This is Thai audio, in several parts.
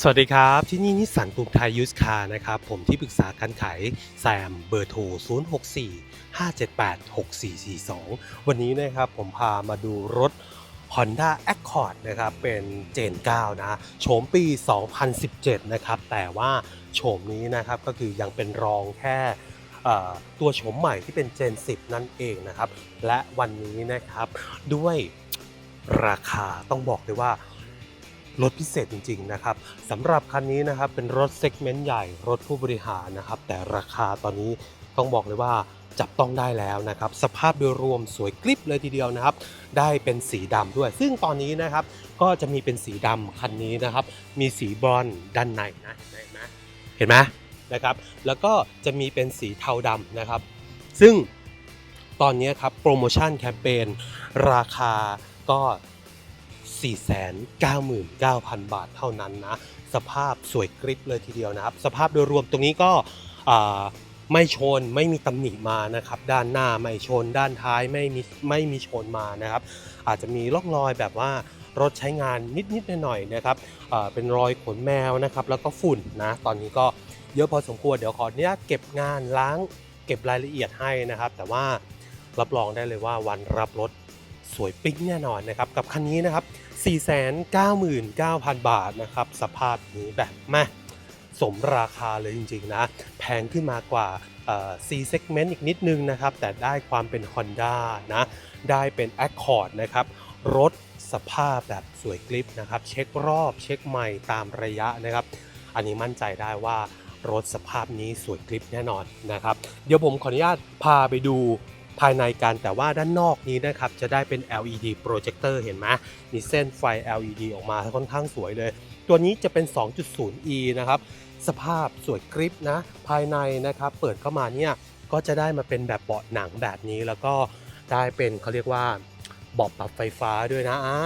สวัสดีครับ ที่นี่นิสสันกรุงไทยยูสคาร์นะครับผมที่ปรึกษาการขายแซมเบอร์โทร 064 578 6442 วันนี้นะครับผมพามาดูรถ Honda Accord นะครับเป็นเจน 9 นะโฉมปี 2017 นะครับแต่ว่าโฉมนี้นะครับก็คือยังเป็นรองแค่ตัวโฉมใหม่ที่เป็นเจน 10 นั่นเองนะครับและวันนี้นะครับด้วยราคาต้องบอกเลยว่า รถพิเศษจริงๆนะครับสำหรับคันนี้นะครับเป็นรถเซกเมนต์ใหญ่รถผู้บริหารนะครับ แต่ราคาตอนนี้ต้องบอกเลยว่าจับต้องได้แล้วนะครับ สภาพโดยรวมสวยกริบเลยทีเดียวนะครับ ได้เป็นสีดำด้วย ซึ่งตอนนี้นะครับก็จะมีเป็นสีดำคันนี้นะครับ มีสีบรอนด้านในนะเห็นไหมเห็นไหมนะครับ แล้วก็จะมีเป็นสีเทาดำนะครับ ซึ่งตอนนี้ครับโปรโมชั่นแคมเปญราคาก็ 499,000 บาทเท่านั้นนะ สภาพสวยกริบเลยทีเดียวนะครับ สภาพโดยรวมตรงนี้ก็ไม่ชนไม่มีตำหนิมานะครับ ด้านหน้าไม่ชน ด้านท้ายไม่มีไม่มีชนมานะครับ อาจจะมีร่องรอยแบบว่ารถใช้งานนิดๆหน่อยๆนะครับเป็นรอยขนแมวนะครับ แล้วก็ฝุ่นนะตอนนี้ก็เยอะพอสมควรเดี๋ยวขออนุญาตเก็บงานล้างเก็บรายละเอียดให้นะครับ แต่ว่ารับรองได้เลยว่าวันรับรถสวยปิ๊งแน่นอนนะครับ กับคันนี้นะครับ 499,000 บาทนะครับ สภาพนี้แบบแม่สมราคาเลยจริง ๆ นะ แพงขึ้นมากว่า C segment อีกนิดนึงนะครับ แต่ได้ความเป็น Honda นะ ได้เป็น Accord นะครับ รถสภาพแบบสวยกริปนะครับ เช็ครอบเช็คใหม่ตามระยะนะครับ อันนี้มั่นใจได้ว่ารถสภาพนี้สวยกริปแน่นอนนะครับ เดี๋ยวผมขออนุญาตพาไปดู ภายในกันแต่ว่าด้านนอกนี้นะครับจะได้เป็น LED projector เห็นไหมมีเส้นไฟ LED ออกมาค่อนข้างสวยเลย ตัวนี้จะเป็น 2.0e นะครับสภาพสวยกริปนะภายในนะครับเปิดเข้ามาเนี่ยก็จะได้มาเป็นแบบเบาะหนังแบบนี้แล้วก็ได้เป็นเขาเรียกว่าเบาะปรับไฟฟ้าด้วยนะอ่า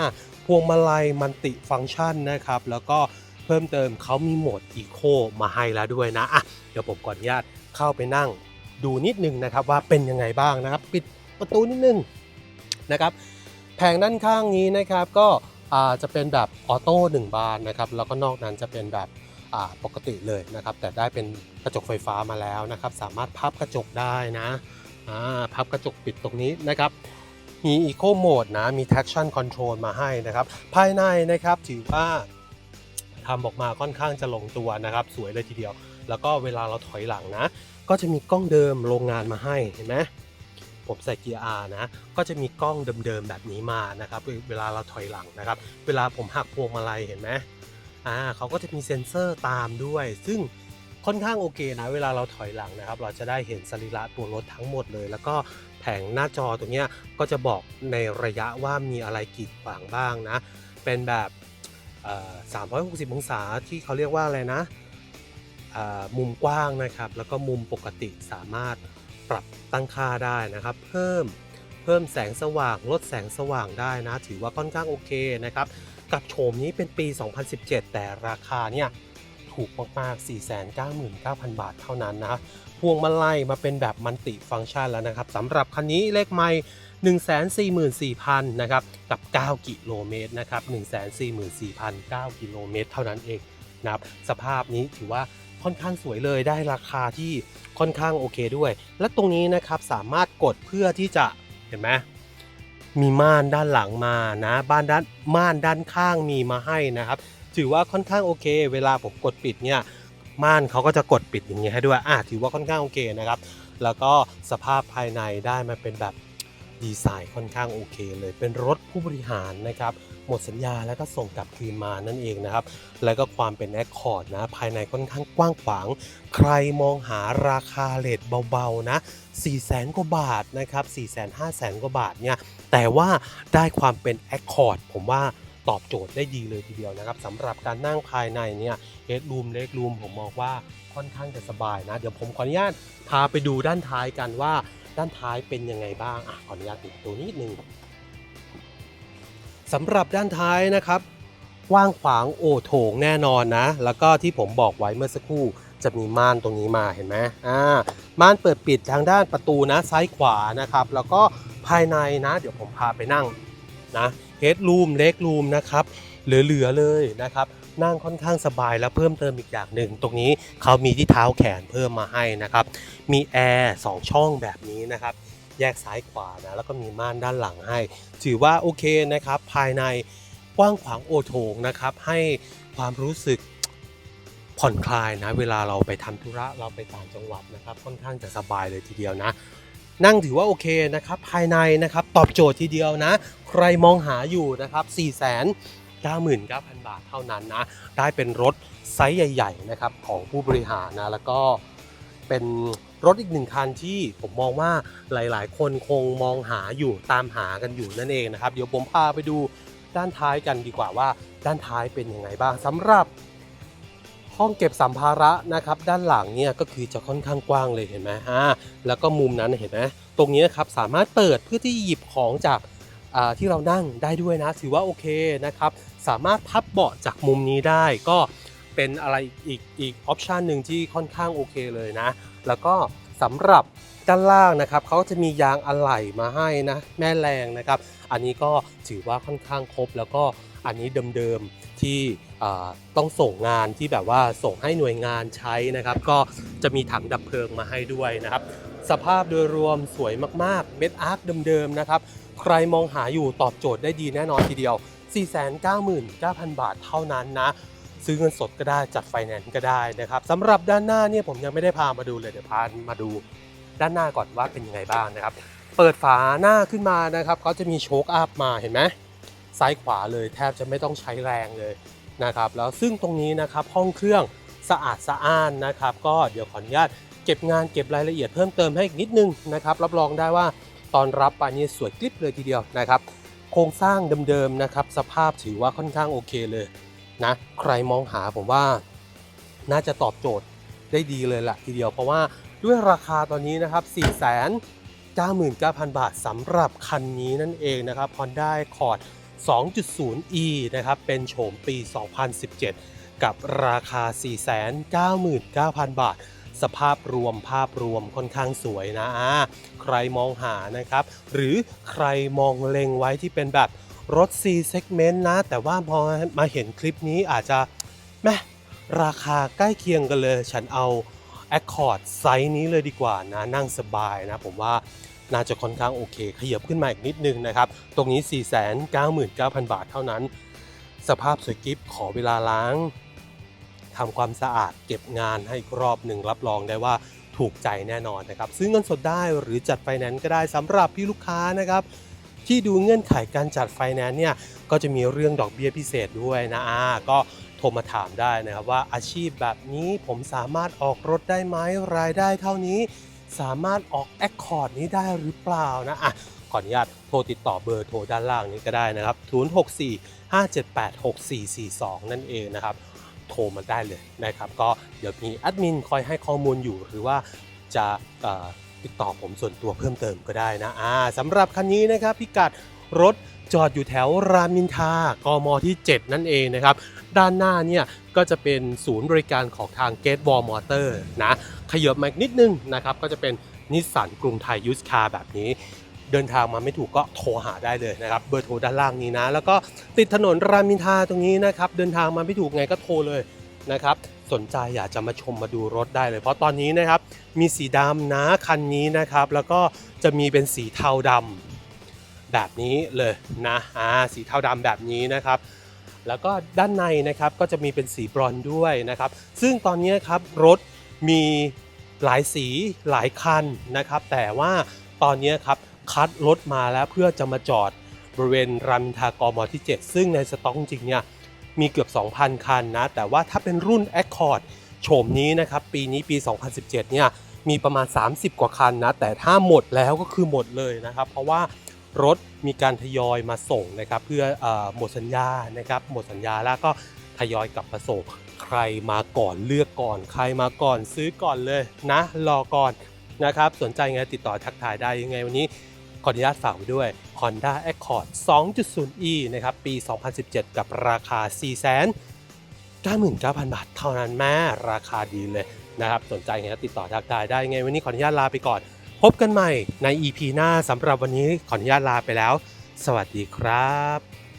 พวงมาลัยมันติฟังก์ชันนะครับแล้วก็เพิ่มเติมเขามีโหมด Eco มาให้แล้วด้วยนะอะเดี๋ยวผมก่อนญาตเข้าไปนั่ง ดูนิดนึงนะครับว่าเป็นยังไงบ้างนะครับ ปิดประตูนิดนึงนะครับแผงด้านข้างนี้นะครับก็จะเป็นแบบออโต้หนึ่งบานนะครับแล้วก็นอกนั้นจะเป็นแบบปกติเลยนะครับ แต่ได้เป็นกระจกไฟฟ้ามาแล้วนะครับ สามารถพับกระจกได้นะพับกระจกปิดตรงนี้นะครับมี Eco Mode นะ มี Traction Control มาให้นะครับ ภายในนะครับถือว่าทำออกมาค่อนข้างจะลงตัวนะครับ สวยเลยทีเดียว แล้วก็เวลาเราถอยหลังนะ ก็จะมีกล้องเดิมโรงงานมาให้เห็นไหมผมใส่เกียร์ R นะ ก็จะมีกล้องเดิมๆแบบนี้มานะครับ เวลาเราถอยหลังนะครับ เวลาผมหักพวงมาลัยเห็นไหมอ่าเขาก็จะมีเซ็นเซอร์ตามด้วย ซึ่งค่อนข้างโอเคนะ เวลาเราถอยหลังนะครับ เราจะได้เห็นสรีระตัวรถทั้งหมดเลย แล้วก็แผงหน้าจอตรงนี้ก็จะบอกในระยะว่ามีอะไรกีดขวางบ้างนะ เป็นแบบ 360 องศาที่เขาเรียกว่าอะไรนะ มุมกว้างนะครับ แล้วก็มุมปกติสามารถปรับตั้งค่าได้นะครับ เพิ่มเพิ่มแสงสว่างลดแสงสว่างได้นะ ถือว่าค่อนข้างโอเคนะครับ กับโฉมนี้เป็นปี 2017 แต่ราคาเนี่ยถูกมาก ๆ 499,000 บาทเท่านั้นนะพวงมาลัยมาเป็นแบบมันติฟังก์ชันแล้วนะครับสำหรับคันนี้เลขไมล์144,000 นะครับ กับ 9 กิโลเมตรนะครับ144,000 9 กิโลเมตรเท่านั้นเองนะครับ สภาพนี้ถือว่า ค่อนข้างสวยเลยได้ราคาที่ค่อนข้างโอเคด้วย และตรงนี้นะครับสามารถกดเพื่อที่จะเห็นไหมมีม่านด้านหลังมานะบ้านด้านม่านด้านข้างมีมาให้นะครับ ถือว่าค่อนข้างโอเค เวลาผมกดปิดเนี่ยม่านเขาก็จะกดปิดอย่างนี้ยให้ด้วยอะถือว่าค่อนข้างโอเคนะครับ แล้วก็สภาพภายในได้มาเป็นแบบดีไซน์ค่อนข้างโอเคเลย เป็นรถผู้บริหารนะครับ หมดสัญญาแล้วก็ส่งกลับคืนมานั่นเองนะครับ แล้วก็ความเป็นแอคคอร์ดนะภายในค่อนข้างกว้างขวาง ใครมองหาราคาเลทเบาๆนะ4 0 0แสนกว่าบาทนะครับ4 5 0 0 0 0 กว่าบาทเนี่ยแต่ว่าได้ความเป็นแอคคอร์ดผมว่าตอบโจทย์ได้ดีเลยทีเดียวนะครับสำหรับการนั่งภายในเนี่ยเฮดรูมเล็กรูมผมมองว่าค่อนข้างจะสบายนะ เดี๋ยวผมขออนุญาตพาไปดูด้านท้ายกันว่าด้านท้ายเป็นยังไงบ้างอะขออนุญาตปิดตัวนิดนึง สำหรับด้านท้ายนะครับกว้างขวางโอโถงแน่นอนนะ แล้วก็ที่ผมบอกไว้เมื่อสักครู่จะมีม่านตรงนี้มาเห็นไหมอ่าม่านเปิดปิดทางด้านประตูนะซ้ายขวานะครับ แล้วก็ภายในนะ เดี๋ยวผมพาไปนั่งนะเฮดรูมเล็กรูมนะครับเหลือๆเลยนะครับ นั่งค่อนข้างสบายแล้วเพิ่มเติมอีกอย่างหนึ่ง ตรงนี้เขามีที่เท้าแขนเพิ่มมาให้นะครับ มีแอร์สองช่องแบบนี้นะครับ แยกซ้ายขวานะแล้วก็มีม่านด้านหลังให้ ถือว่าโอเคนะครับ ภายในกว้างขวางโอโถงนะครับ ให้ความรู้สึกผ่อนคลายนะเวลาเราไปทำธุระเราไปต่างจังหวัดนะครับ ค่อนข้างจะสบายเลยทีเดียวนะ นั่งถือว่าโอเคนะครับ ภายในนะครับตอบโจทย์ทีเดียวนะ ใครมองหาอยู่นะครับ 4 9 9 0 0 0 บาทเท่านั้นนะ ได้เป็นรถไซส์ใหญ่ ๆ นะครับของผู้บริหารนะแล้วก็ เป็นรถอีกหนึ่งคันที่ผมมองว่าหลาย ๆ คนคงมองหาอยู่ตามหากันอยู่นั่นเองนะครับ เดี๋ยวผมพาไปดูด้านท้ายกันดีกว่าว่า ด้านท้ายเป็นยังไงบ้างสำหรับห้องเก็บสัมภาระนะครับ ด้านหลังเนี่ยก็คือจะค่อนข้างกว้างเลยเห็นไหมฮะแล้วก็มุมนั้นเห็นไหมตรงนี้ครับสามารถเปิดเพื่อที่หยิบของจากอ่าที่เรานั่งได้ด้วยนะ ถือว่าโอเคนะครับ สามารถพับเบาะจากมุมนี้ได้ก็ เป็นอะไรอีกอีกออปชันหนึ่งที่ค่อนข้างโอเคเลยนะ แล้วก็สำหรับด้านล่างนะครับเขาจะมียางอะไหล่มาให้นะ แม่แรงนะครับ อันนี้ก็ถือว่าค่อนข้างครบ แล้วก็อันนี้เดิมๆที่ต้องส่งงานที่แบบว่าส่งให้หน่วยงานใช้นะครับ ก็จะมีถังดับเพลิงมาให้ด้วยนะครับ สภาพโดยรวมสวยมากๆ เม็ดอาร์คเดิมๆนะครับ ใครมองหาอยู่ตอบโจทย์ได้ดีแน่นอนทีเดียว 499,000 บาทเท่านั้นนะ ซื้อเงินสดก็ได้จัดไฟแนนซ์ก็ได้นะครับสำหรับด้านหน้าเนี่ยผมยังไม่ได้พามาดูเลยเดี๋ยวพามาดูด้านหน้าก่อนว่าเป็นยังไงบ้างนะครับ เปิดฝาหน้าขึ้นมานะครับเขาจะมีโชคอัพมาเห็นไหมซ้ายขวาเลยแทบจะไม่ต้องใช้แรงเลยนะครับ แล้วซึ่งตรงนี้นะครับห้องเครื่องสะอาดสะอ้านนะครับ ก็เดี๋ยวขออนุญาตเก็บงานเก็บรายละเอียดเพิ่มเติมให้อีกนิดนึงนะครับ รับรองได้ว่าตอนรับไปนี่สวยกลิบเลยทีเดียวนะครับ โครงสร้างเดิมๆนะครับ สภาพถือว่าค่อนข้างโอเคเลย นะใครมองหาผมว่าน่าจะตอบโจทย์ได้ดีเลยละทีเดียวเพราะว่าด้วยราคาตอนนี้นะครับ 4 9 9 0 0 0 บาทสำหรับคันนี้นั่นเองนะครับ Honda Accord 2.0e นะครับ เป็นโฉมปี 2017 กับราคา 499,000 บาท สภาพรวมภาพรวมค่อนข้างสวยนะ ใครมองหานะครับ หรือใครมองเล็งไว้ที่เป็นแบบ รถ C segment นะ แต่ว่าพอมาเห็นคลิปนี้อาจจะแม่ราคาใกล้เคียงกันเลย ฉันเอา Accord ไซส์นี้เลยดีกว่านะนั่งสบายนะ ผมว่าน่าจะค่อนข้างโอเค ขยับขึ้นมาอีกนิดนึงนะครับ ตรงนี้ 499,000 บาทเท่านั้น สภาพสวยกิฟขอเวลาล้างทำความสะอาดเก็บงานให้อีกรอบหนึ่งรับรองได้ว่าถูกใจแน่นอนนะครับ ซื้อเงินสดได้หรือจัดไฟแนนซ์ก็ได้สำหรับพี่ลูกค้านะครับ ที่ดูเงื่อนไขการจัดไฟแนนซ์เนี่ยก็จะมีเรื่องดอกเบี้ยพิเศษด้วยนะอ่าก็โทรมาถามได้นะครับว่าอาชีพแบบนี้ผมสามารถออกรถได้ไหมรายได้เท่านี้ สามารถออกแอคคอร์ดนี้ได้หรือเปล่านะอะขออนุญาตโทรติดต่อเบอร์โทรด้านล่างนี้ก็ได้นะครับ 064 578 6442 นั่นเองนะครับ โทรมาได้เลยนะครับ ก็เดี๋ยวมีแอดมินคอยให้ข้อมูลอยู่หรือว่าจะ ติดต่อผมส่วนตัวเพิ่มเติมก็ได้นะอ่าสำหรับคันนี้นะครับพิกัดรถจอดอยู่แถวรามอินทากมที่ 7 นั่นเองนะครับ ด้านหน้าเนี่ยก็จะเป็นศูนย์บริการของทาง Gate Wall Motor นะขยับมาอีกนิดนึงนะครับ ก็จะเป็นนิสสันกรุงไทยยูสคาร์แบบนี้ เดินทางมาไม่ถูกก็โทรหาได้เลยนะครับ เบอร์โทรด้านล่างนี้นะ แล้วก็ติดถนนรามอินทาตรงนี้นะครับ เดินทางมาไม่ถูกไงก็โทรเลยนะครับ สนใจอยากจะมาชมมาดูรถได้เลย เพราะตอนนี้นะครับมีสีดำนะคันนี้นะครับ แล้วก็จะมีเป็นสีเทาดำแบบนี้เลยนะอ่าสีเทาดำแบบนี้นะครับ แล้วก็ด้านในนะครับก็จะมีเป็นสีบรอนซ์ด้วยนะครับ ซึ่งตอนนี้ครับรถมีหลายสีหลายคันนะครับ แต่ว่าตอนนี้ครับคัดรถมาแล้วเพื่อจะมาจอดบริเวณรามินทรากมที่ 7 ซึ่งในสต็อกจริงเนี่ย มีเกือบ 2,000 คันนะ แต่ว่าถ้าเป็นรุ่น Accord โฉมนี้นะครับ ปีนี้ปี 2017 เนี่ย มีประมาณ 30 กว่าคันนะ แต่ถ้าหมดแล้วก็คือหมดเลยนะครับ เพราะว่ารถมีการทยอยมาส่งนะครับ เพื่อออหมดสัญญานะครับ หมดสัญญาแล้วก็ทยอยกลับมาส่ง ใครมาก่อนเลือกก่อน ใครมาก่อนซื้อก่อนเลยนะ รอก่อนนะครับ สนใจไงติดต่อทักทายได้ยังไงวันนี้ ขออนุญาตฝากไว้ด้วย Honda Accord 2.0e นะครับ ปี 2017 กับราคา4 99,000 บาทเท่านั้นแม่ราคาดีเลยนะครับ สนใจไงติดต่อทักทายได้ไง วันนี้ขออนุญาตลาไปก่อน พบกันใหม่ใน EP หน้าสำหรับวันนี้ขออนุญาตลาไปแล้ว สวัสดีครับ